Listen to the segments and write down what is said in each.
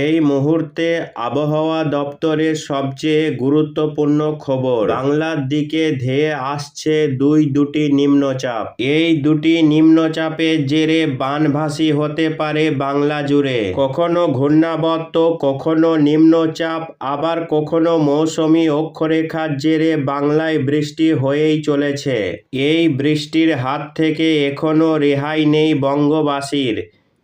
এই মুহূর্তে আবহাওয়া দপ্তরের সবচেয়ে গুরুত্বপূর্ণ খবর, বাংলার দিকে ধেয়ে আসছে দুই দুটি নিম্নচাপ। এই দুটি নিম্নচাপের জেরে বানভাসী হতে পারে বাংলা জুড়ে। কখনো ঘূর্ণাবর্ত, কখনো নিম্নচাপ, আবার কখনো মৌসুমী অক্ষরেখার জেরে বাংলায় বৃষ্টি হয়েই চলেছে। এই বৃষ্টির হাত থেকে এখনও রেহাই নেই বঙ্গবাসীর।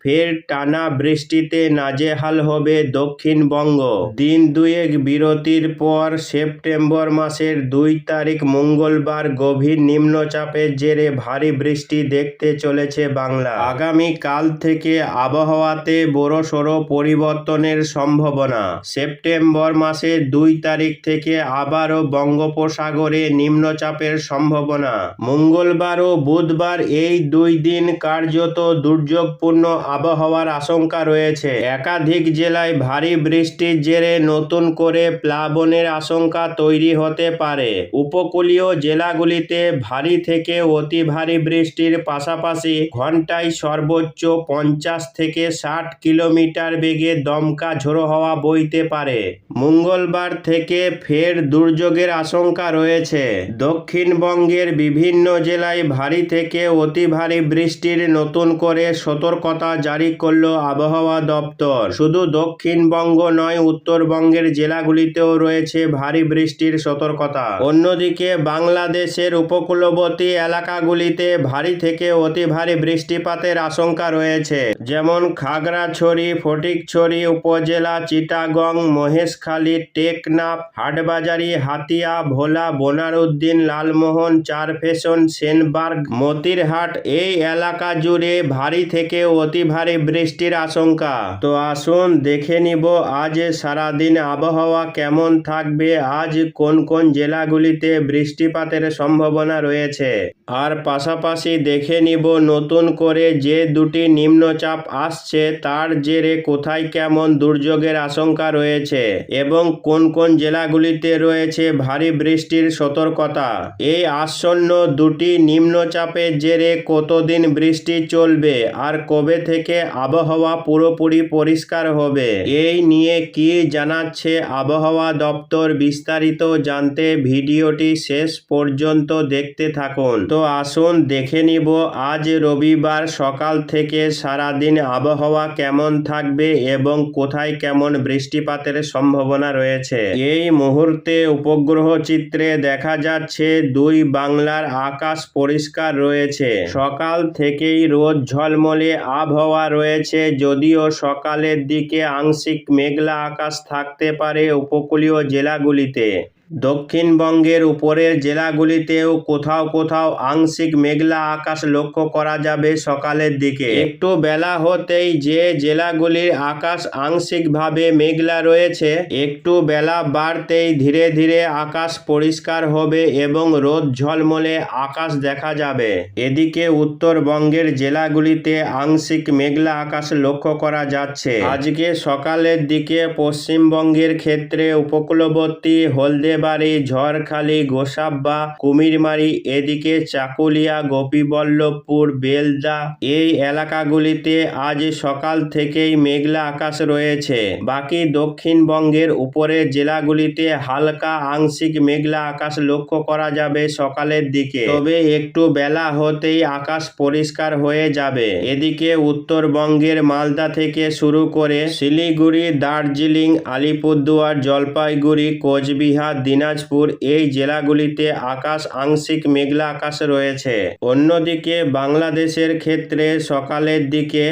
ফের টানা বৃষ্টিতে নাজেহাল হবে দক্ষিণবঙ্গ। দিন দুয়েক বিরতির পর সেপ্টেম্বর মাসের দুই তারিখ মঙ্গলবার গভীর নিম্নচাপের জেরে ভারী বৃষ্টি দেখতে চলেছে বাংলা। আগামী কাল থেকে আবহাওয়াতে বড়সড় পরিবর্তনের সম্ভাবনা। সেপ্টেম্বর মাসের দুই তারিখ থেকে আবারও বঙ্গোপসাগরে নিম্নচাপের সম্ভাবনা। মঙ্গলবার ও বুধবার এই দুই দিন কার্যত দুর্যোগপূর্ণ আবহাওয়ার আশঙ্কা রয়েছে। একাধিক জেলায় ভারী বৃষ্টির জেরে নতুন করে প্লাবনের আশঙ্কা তৈরি হতে পারে। উপকূলীয় জেলাগুলিতে ভারী থেকে অতি ভারী বৃষ্টির পাশাপাশি ঘন্টায় সর্বোচ্চ পঞ্চাশ থেকে ষাট কিলোমিটার বেগে দমকা ঝোড়ো হওয়া বইতে পারে। মঙ্গলবার থেকে ফের দুর্যোগের আশঙ্কা রয়েছে। দক্ষিণবঙ্গের বিভিন্ন জেলায় ভারী থেকে অতি ভারী বৃষ্টির নতুন করে সতর্কতা জারি করল আবহাওয়া দপ্তর। শুধু দক্ষিণবঙ্গ নয়, উত্তরবঙ্গের জেলাগুলিতেও রয়েছে ভারী বৃষ্টির সতর্কতা। অন্যদিকে বাংলাদেশের উপকূলবর্তী এলাকাগুলিতে ভারী থেকে অতি ভারী বৃষ্টিপাতের আশঙ্কা রয়েছে। যেমন খাগড়াছড়ি, ফটিকছড়ি, উপজেলা চিটাগং, মহেশখালী, টেকনাফ, হাটবাজারি, হাতিয়া, ভোলা, বোনারউদ্দিন, লালমোহন, চারফেশন, সেনবার্গ, মতিরহাট এই এলাকা জুড়ে ভারী থেকে অতি ভারী বৃষ্টির আশঙ্কা। তো আসুন দেখে নিব আজ সারাদিন আবহাওয়া কেমন থাকবে, আজ কোন কোন জেলাগুলিতে বৃষ্টিপাতের সম্ভাবনা রয়েছে। আর পাশাপাশি দেখে নিব নতুন করে যে দুটি নিম্নচাপ আসছে তার জেরে কোথায় কেমন দুর্যোগের আশঙ্কা রয়েছে এবং কোন কোন জেলাগুলিতে রয়েছে ভারী বৃষ্টির সতর্কতা। এই আসন্ন দুটি নিম্নচাপের জেরে কতদিন বৃষ্টি চলবে আর কবে থেকে আবহাওয়া পুরোপুরি পরিষ্কার হবে, এই নিয়ে কি জানাচ্ছে আবহাওয়া দপ্তর বিস্তারিত জানতে ভিডিওটি শেষ পর্যন্ত দেখতে থাকুন। তো আসুন দেখে নিব, আজ রবিবার সকাল থেকে সারাদিন আবহাওয়া কেমন থাকবে এবং কোথায় কেমন বৃষ্টিপাতের সম্ভাবনা রয়েছে? এই মুহূর্তে উপগ্রহ চিত্রে দেখা যাচ্ছে দুই বাংলার আকাশ পরিষ্কার রয়েছে। সকাল থেকেই রোদ ঝলমলে আবহাওয়া রয়েছে, যদিও সকালের দিকে আংশিক মেঘলা আকাশ থাকতে পারে উপকূলীয় জেলাগুলিতে। দক্ষিণবঙ্গের উপরের জেলাগুলিতেও কোথাও কোথাও আংশিক মেঘলা আকাশ লক্ষ্য করা যাবে সকালের দিকে। একটু বেলা হতেই যে জেলাগুলির আকাশ আংশিকভাবে মেঘলা রয়েছে, একটু বেলা বাড়তেই ধীরে ধীরে আকাশ পরিষ্কার হবে এবং রোদ ঝলমলে আকাশ দেখা যাবে। এদিকে উত্তরবঙ্গের জেলাগুলিতে আংশিক মেঘলা আকাশ লক্ষ্য করা যাচ্ছে। আজকে সকালের দিকে পশ্চিমবঙ্গের ক্ষেত্রে উপকূলবর্তী হলদেবাড়ি ঝড়খালি, গোসাব্বা, কুমিরমারি, এদিকে চাকুলিয়া, গোপীবল্লভপুর, বেলদা, এই এলাকাগুলিতে আজ সকাল থেকেই মেঘলা আকাশ রয়েছে। বাকি দক্ষিণবঙ্গের উপরের জেলাগুলিতে হালকা আংশিক মেঘলা আকাশ লক্ষ্য করা যাবে সকালের দিকে। তবে একটু বেলা হতেই আকাশ পরিষ্কার হয়ে যাবে। এদিকে উত্তরবঙ্গের মালদা থেকে শুরু করে শিলিগুড়ি, দার্জিলিং, আলিপুরদুয়ার, জলপাইগুড়ি, কোচবিহার দিনাজপুর এই জেলাগুলিতে আকাশ আংশিক মেঘলা আকাশ রয়েছে। অন্যদিকে বাংলাদেশের ক্ষেত্রে সকালের দিকে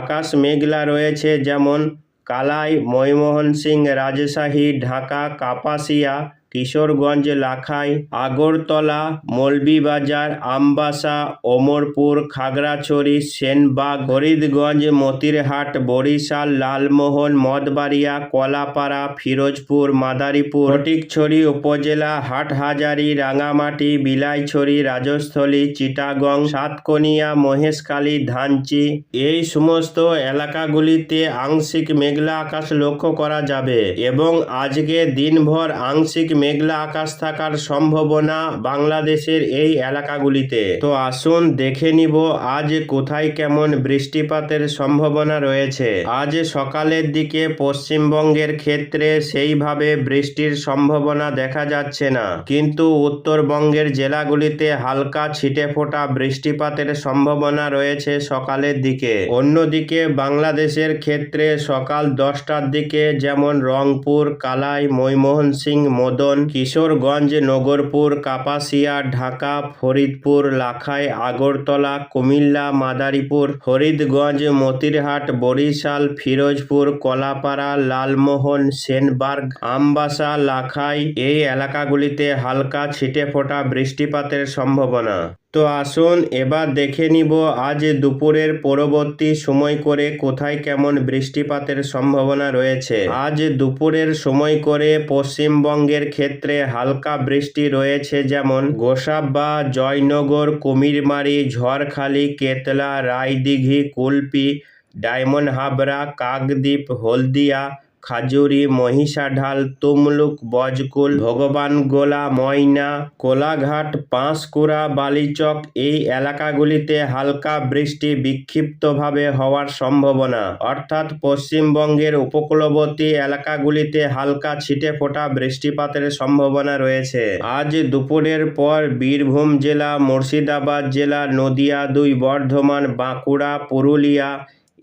আকাশ মেঘলা রয়েছে, যেমন কালাই ময়মোহন সিং রাজশাহী, ঢাকা, কাপাসিয়া কিশোরগঞ্জ লাখাই, আগরতলা, মৌলভীবাজার, আমবাসা, ওমরপুর, খাগড়াছড়ি সেনবাগ ফরিদগঞ্জ মতিরহাট, বরিশাল, লালমোহন, মদবাড়িয়া, কলাপাড়া, ফিরোজপুর, মাদারীপুর, ফটিকছড়ি উপজেলা, হাটহাজারি, রাঙামাটি, বিলাইছড়ি, রাজস্থলী, চিটাগং, সাতকনিয়া, মহেশখালী, ধানচি। এই সমস্ত এলাকাগুলিতে আংশিক মেঘলা আকাশ লক্ষ্য করা যাবে এবং আজকে দিনভর আংশিক মেঘলা আকাশ থাকার সম্ভাবনা বাংলাদেশের এই এলাকাগুলিতে। তো আসুন দেখে নিব আজ কোথায় কেমন বৃষ্টিপাতের সম্ভাবনা রয়েছে। আজ সকালের দিকে পশ্চিমবঙ্গের ক্ষেত্রে সেইভাবে বৃষ্টির সম্ভাবনা দেখা যাচ্ছে না। কিন্তু উত্তরবঙ্গের জেলাগুলিতে হালকা ছিটে ফোটা বৃষ্টিপাতের সম্ভাবনা রয়েছে সকালের দিকে। অন্যদিকে বাংলাদেশের ক্ষেত্রে সকাল দশটার দিকে যেমন রংপুর, কালাই ময়মোহন সিং মদন কিশোরগঞ্জ, নগরপুর, কাপাসিয়া, ঢাকা, ফরিদপুর, লাখাই, আগরতলা, কুমিল্লা, মাদারীপুর, ফরিদগঞ্জ, মতিরহাট, বরিশাল, ফিরোজপুর, কলাপাড়া, লালমোহন, সেনবার্গ, আমবাসা, লাখাই এই এলাকাগুলিতে হালকা ছিটে ফোটা বৃষ্টিপাতের সম্ভাবনা। তো আসুন এবার দেখে নিব আজ দুপুরের পরবর্তী সময় করে কোথায় কেমন বৃষ্টিপাতের সম্ভাবনা রয়েছে। আজ দুপুরের সময় করে পশ্চিমবঙ্গের ক্ষেত্রে হালকা বৃষ্টি রয়েছে যেমন গোসাবা, জয়নগর, কুমিরমারি, ঝড়খালি, কেতলা, রায়দিঘি, কুলপি, ডায়মন্ড হাবড়া, কাকদ্বীপ, হলদিয়া খাজুরি, মহিষাঢাল, তুমলুক, বজকুল ভগবানগোলা ময়না, কোলাঘাট, পাঁশকুড়া, বালিচক এই এলাকাগুলিতে হালকা বৃষ্টি বিক্ষিপ্তভাবে হওয়ার সম্ভাবনা। অর্থাৎ পশ্চিমবঙ্গের উপকূলবর্তী এলাকাগুলিতে হালকা ছিটে ফোটা বৃষ্টিপাতের সম্ভাবনা রয়েছে। আজ দুপুরের পর বীরভূম জেলা, মুর্শিদাবাদ জেলা, নদিয়া দুই বর্ধমান, বাঁকুড়া, পুরুলিয়া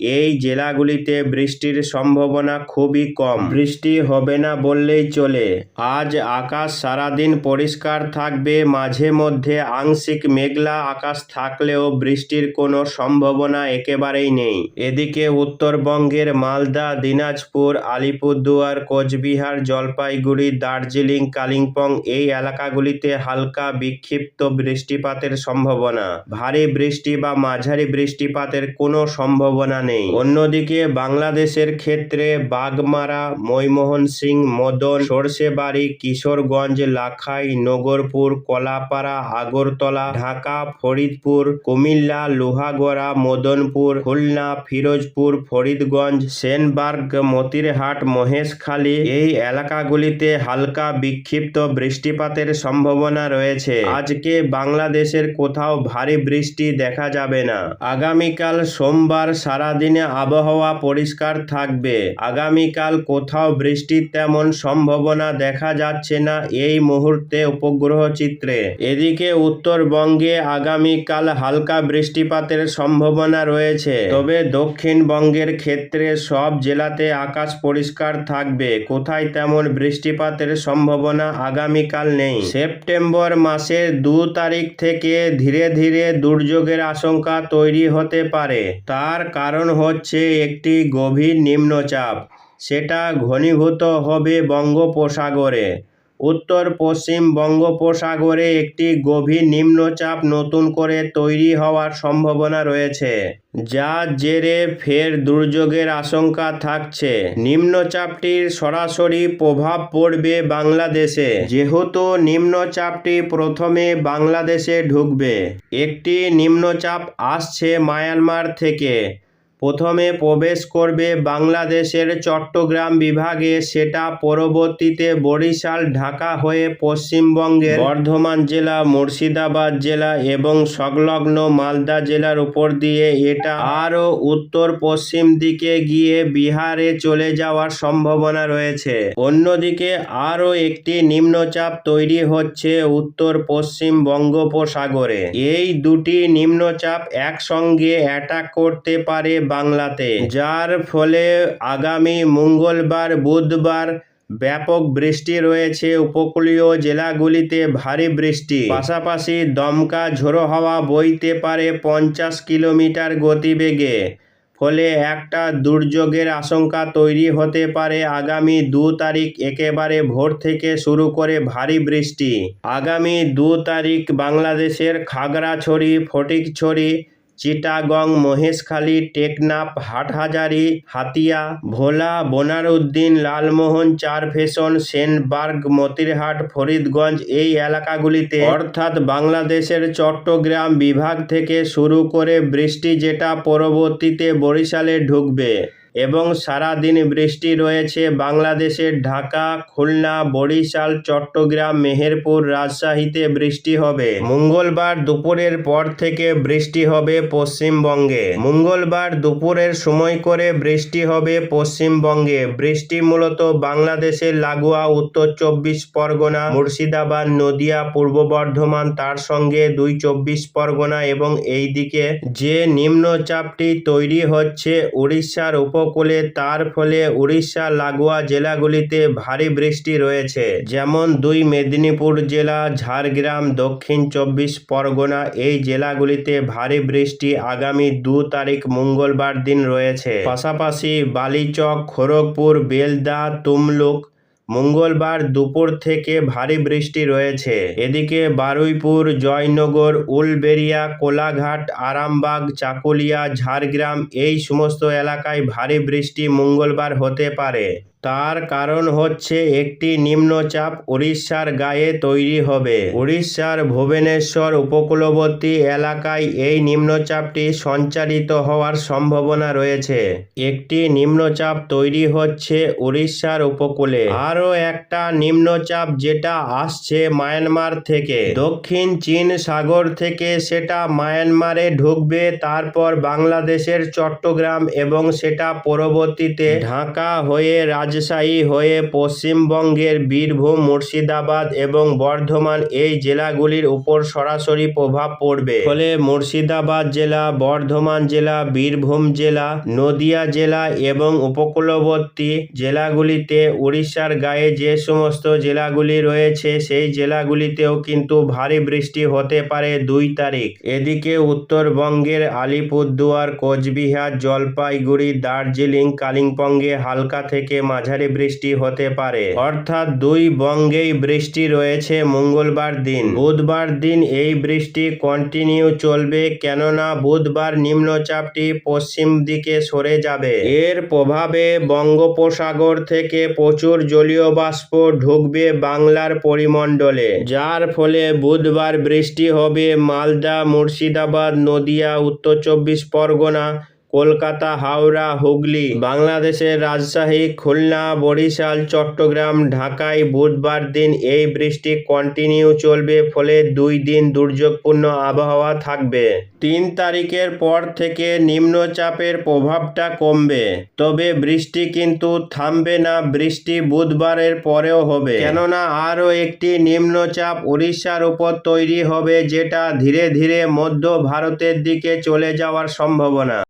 এই জেলাগুলিতে বৃষ্টির সম্ভাবনা খুবই কম। বৃষ্টি হবে না বললেই চলে। আজ আকাশ সারাদিন পরিষ্কার থাকবে, মাঝে মধ্যে আংশিক মেঘলা আকাশ থাকলেও বৃষ্টির কোনো সম্ভাবনা একেবারেই নেই। এদিকে উত্তরবঙ্গের মালদা, দিনাজপুর, আলিপুরদুয়ার, কোচবিহার, জলপাইগুড়ি, দার্জিলিং, কালিম্পং এই এলাকাগুলিতে হালকা বিক্ষিপ্ত বৃষ্টিপাতের সম্ভাবনা। ভারী বৃষ্টি বা মাঝারি বৃষ্টিপাতের কোনো সম্ভাবনা নেই। অন্যদিকে বাংলাদেশের ক্ষেত্রে বাগমারা, ময়মোহন সিং, মদন সর্ষেবাড়ি কিশোরগঞ্জ, লাখাই, নগরপুর, কলাপাড়া, আগরতলা, ঢাকা, ফরিদপুর, কুমিল্লা, লোহাগড়া, মদনপুর, খুলনা, ফিরোজপুর, ফরিদগঞ্জ, সেনবার্গ, মতিরহাট, মহেশখালী এই এলাকাগুলিতে হালকা বিক্ষিপ্ত বৃষ্টিপাতের সম্ভাবনা রয়েছে। আজকে বাংলাদেশের কোথাও ভারী বৃষ্টি দেখা যাবে না। আগামীকাল সোমবার সারাদিনে আবহাওয়া পরিষ্কার থাকবে। আগামীকাল কোথাও বৃষ্টির তেমন সম্ভাবনা দেখা যাচ্ছে না এই মুহূর্তে উপগ্রহ চিত্রে। এদিকে উত্তরবঙ্গে আগামীকাল হালকা বৃষ্টিপাতের সম্ভাবনা রয়েছে। তবে দক্ষিণবঙ্গের ক্ষেত্রে সব জেলাতে আকাশ পরিষ্কার থাকবে। কোথায় তেমন বৃষ্টিপাতের সম্ভাবনা আগামীকাল নেই। সেপ্টেম্বর মাসের দু তারিখ থেকে ধীরে ধীরে দুর্যোগের আশঙ্কা তৈরি হতে পারে। তার কারণ হচ্ছে একটি গভীর নিম্নচাপ। সেটা ঘনীভূত হবে বঙ্গোপসাগরে। উত্তর পশ্চিম বঙ্গোপসাগরে একটি গভীর নিম্নচাপ নতুন করে তৈরি হওয়ার সম্ভাবনা রয়েছে যার জেরে ফের দুর্যোগের আশঙ্কা থাকছে। নিম্নচাপটির সরাসরি প্রভাব পড়বে বাংলাদেশে, যেহেতু নিম্নচাপটি প্রথমে বাংলাদেশে ঢুকবে। একটি নিম্নচাপ আসছে মায়ানমার থেকে। প্রথমে প্রবেশ করবে বাংলাদেশের চট্টগ্রাম বিভাগে, সেটা পরবর্তীতে বরিশাল, ঢাকা হয়ে পশ্চিমবঙ্গের বর্ধমান জেলা, মুর্শিদাবাদ জেলা এবং সংলগ্ন মালদা জেলার উপর দিয়ে এটা আরও উত্তর পশ্চিম দিকে গিয়ে বিহারে চলে যাওয়ার সম্ভাবনা রয়েছে। অন্যদিকে আরও একটি নিম্নচাপ তৈরি হচ্ছে উত্তর পশ্চিম বঙ্গোপসাগরে। এই দুটি নিম্নচাপ একসঙ্গে অ্যাটাক করতে পারে বাংলাতে, যার ফলে আগামী মঙ্গলবার, বুধবার ব্যাপক বৃষ্টি রয়েছে উপকূলীয় জেলাগুলিতে ভারী বৃষ্টি। পাশাপাশি দমকা ঝোড়ো হাওয়া বইতে পারে পঞ্চাশ কিলোমিটার গতিবেগে, ফলে একটা দুর্যোগের আশঙ্কা তৈরি হতে পারে আগামী দু তারিখ একেবারে ভোর থেকে শুরু করে ভারী বৃষ্টি। আগামী দু তারিখ বাংলাদেশের খাগড়াছড়ি, ফটিকছড়ি চিটাগং, মহেশখালী, টেকনাফ, হাটহাজারি, হাতিয়া, ভোলা, বোনারউদ্দিন, লালমোহন চার ফেশন সেনবার্গ, মতিরহাট, ফরিদগঞ্জ এই এলাকাগুলিতে অর্থাৎ বাংলাদেশের চট্টগ্রাম বিভাগ থেকে শুরু করে বৃষ্টি যেটা পরবর্তীতে বরিশালে ঢুকবে। এবং সারাদিন বৃষ্টি রয়েছে বাংলাদেশের ঢাকা, খুলনা, বরিশাল, চট্টগ্রাম, মেহেরপুর রাজশাহীতে বৃষ্টি হবে। মঙ্গলবার দুপুরের পর থেকে বৃষ্টি হবে পশ্চিমবঙ্গে। মঙ্গলবার দুপুরের সময় করে বৃষ্টি হবে পশ্চিমবঙ্গে। বৃষ্টি মূলত বাংলাদেশের লাগোয়া উত্তর চব্বিশ পরগনা, মুর্শিদাবাদ, নদিয়া, পূর্ব বর্ধমান, তার সঙ্গে দুই চব্বিশ পরগনা এবং এই দিকে যে নিম্নচাপটি তৈরি হচ্ছে, উড়িষ্যার উপকূলে, তার ফলে উড়িষ্যা, লাগোয়া জেলাগুলিতে ভারী বৃষ্টি রয়েছে। যেমন দুই মেদিনীপুর জেলা, ঝাড়গ্রাম, দক্ষিণ চব্বিশ পরগনা, এই জেলাগুলিতে ভারী বৃষ্টি আগামী দু তারিখ মঙ্গলবার দিন রয়েছে। পাশাপাশি বালিচক, খড়গপুর, বেলদা, তুমলুক মঙ্গলবার দুপুর থেকে ভারী বৃষ্টি রয়েছে। এদিকে বারুইপুর, জয়নগর উলবেরিয়া কোলাঘাট, আরামবাগ, চাকুলিয়া, ঝাড়গ্রাম এই সমস্ত এলাকায় ভারী বৃষ্টি মঙ্গলবার হতে পারে। তার কারণ হচ্ছে একটি নিম্নচাপ উড়িষ্যার গায়ে তৈরি হবে। উড়িষ্যার ভুবনেশ্বর উপকূলবর্তী এলাকায় এই নিম্নচাপটি সঞ্চারিত হওয়ার সম্ভাবনা রয়েছে। একটি নিম্নচাপ তৈরি হচ্ছে উড়িষ্যার উপকূলে। আরও একটা নিম্নচাপ যেটা আসছে মায়ানমার থেকে। দক্ষিণ চীন সাগর থেকে সেটা মায়ানমারে ঢুকবে, তারপর বাংলাদেশের চট্টগ্রাম এবং সেটা পরবর্তীতে ঢাকা হয়ে রাজশাহী হয়ে পশ্চিমবঙ্গের বীরভূম, মুর্শিদাবাদ এবং বর্ধমান এই জেলাগুলির উপর সরাসরি প্রভাব পড়বে। ফলে মুর্শিদাবাদ জেলা, বর্ধমান জেলা, বীরভূম জেলা, নদিয়া জেলা এবং উপকূলবর্তী জেলাগুলিতে উড়িষ্যার গায়ে যে সমস্ত জেলাগুলি রয়েছে সেই জেলাগুলিতেও কিন্তু ভারী বৃষ্টি হতে পারে দুই তারিখ। এদিকে উত্তরবঙ্গের আলিপুরদুয়ার, কোচবিহার, জলপাইগুড়ি, দার্জিলিং, কালিম্পংয়ে হালকা থেকে মাঝারি বৃষ্টি হতে পারে। অর্থাৎ দুই বঙ্গেই বৃষ্টি রয়েছে মঙ্গলবার দিন। বুধবার দিন এই বৃষ্টি কন্টিনিউ চলবে কেননা বুধবার নিম্নচাপটি পশ্চিম দিকে সরে যাবে। এর প্রভাবে বঙ্গোপসাগর থেকে প্রচুর জলীয় বাষ্প ঢুকবে বাংলার পরিমণ্ডলে, যার ফলে বুধবার বৃষ্টি হবে মালদা, মুর্শিদাবাদ, নদিয়া, উত্তর চব্বিশ পরগনা কলকাতা, হাওড়া, হুগলি, বাংলাদেশের রাজশাহী, খুলনা, বরিশাল, চট্টগ্রাম, ঢাকায় বুধবার দিন এই বৃষ্টি কন্টিনিউ চলবে ফলে দুই দিন দুর্যোগপূর্ণ আবহাওয়া থাকবে। তিন তারিখের পর থেকে নিম্নচাপের প্রভাবটা কমবে। তবে বৃষ্টি কিন্তু থামবে না, বৃষ্টি বুধবারের পরেও হবে। কেননা আরও একটি নিম্নচাপ উড়িষ্যার উপর তৈরি হবে, যেটা ধীরে ধীরে মধ্য ভারতের দিকে চলে যাওয়ার সম্ভাবনা।